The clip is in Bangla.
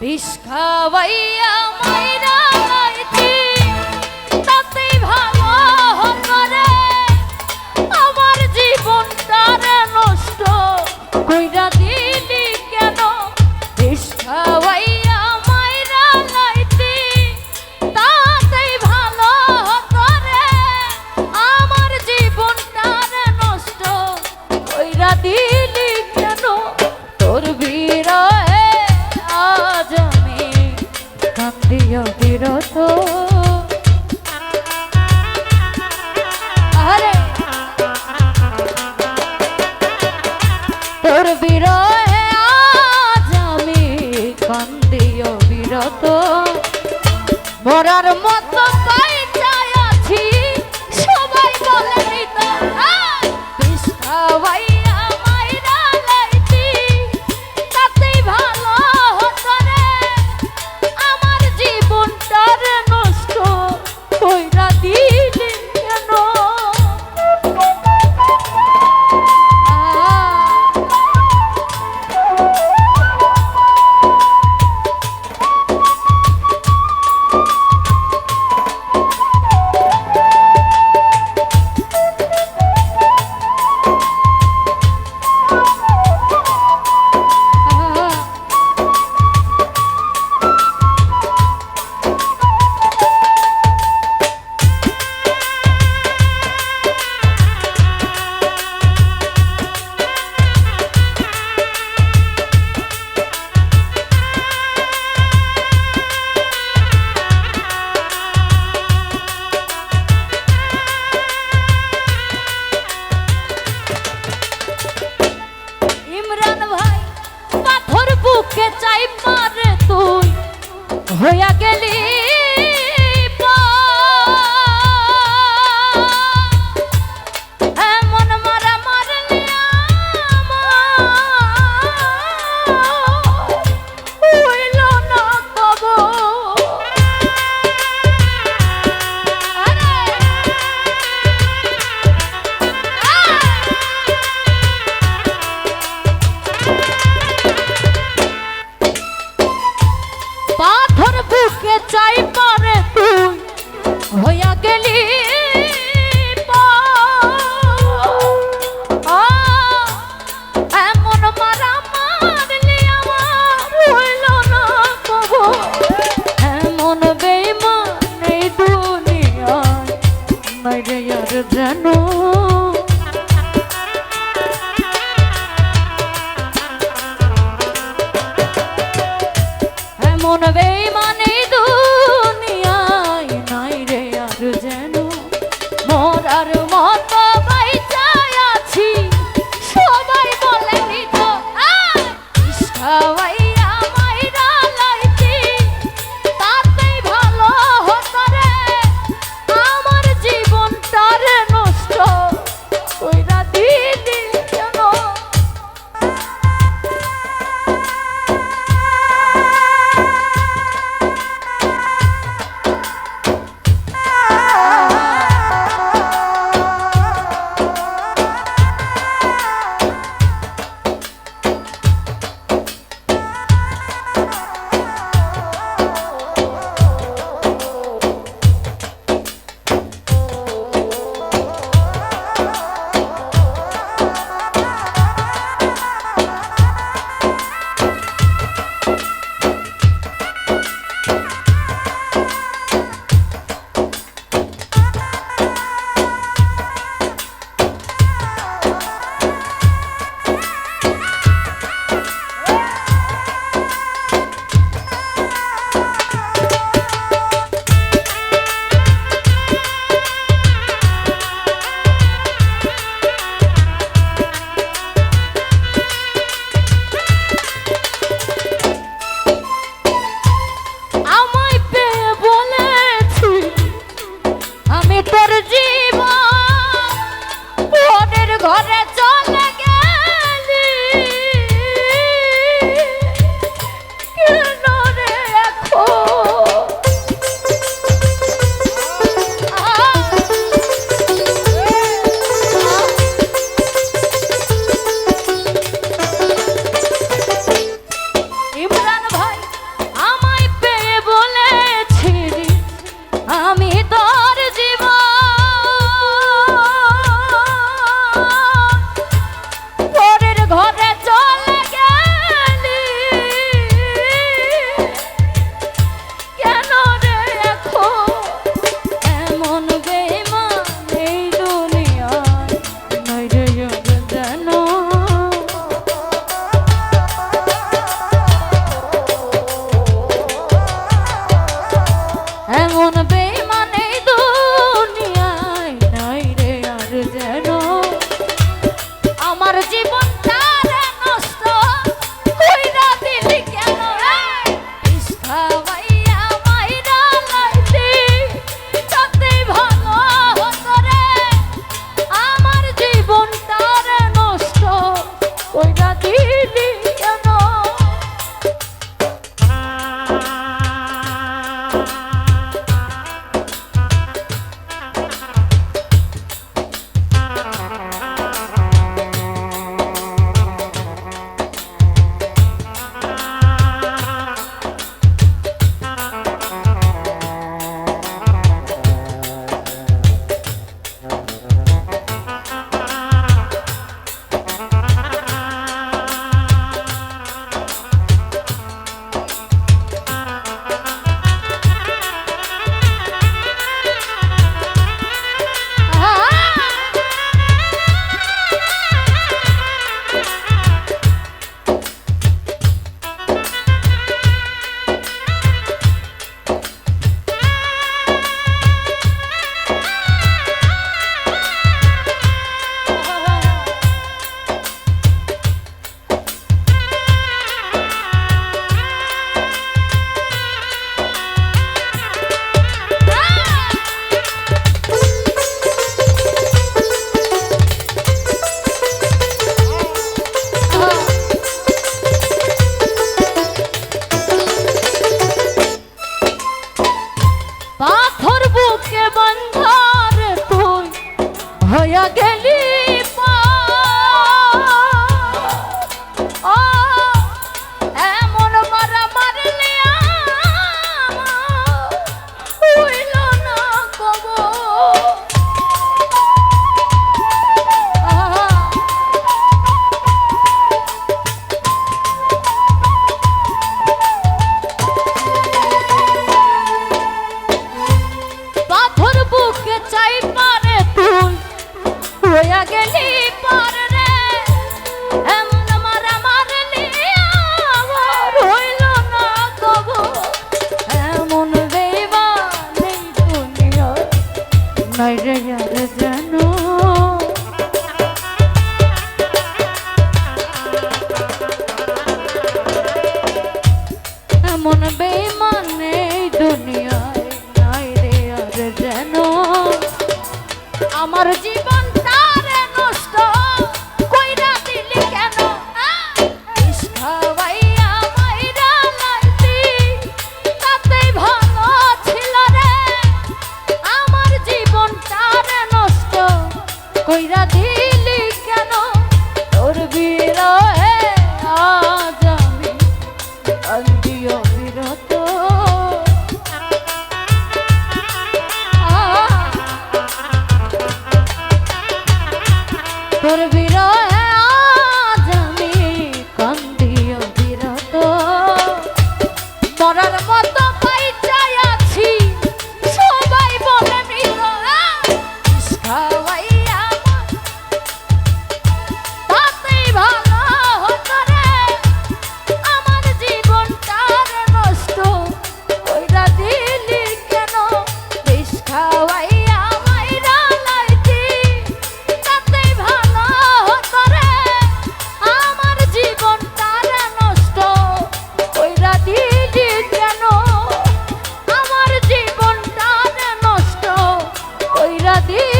বিষ খাওয়াইয়া মাইরা Of it all. চাই পারে তুই হইয়া গেলি এমন মারা মারলি আমার হইল না কবু এমন বেইমান এই দুনিয়ায় মারে আর জানো I don't know. করে আমার জীবন তারে নষ্ট ti.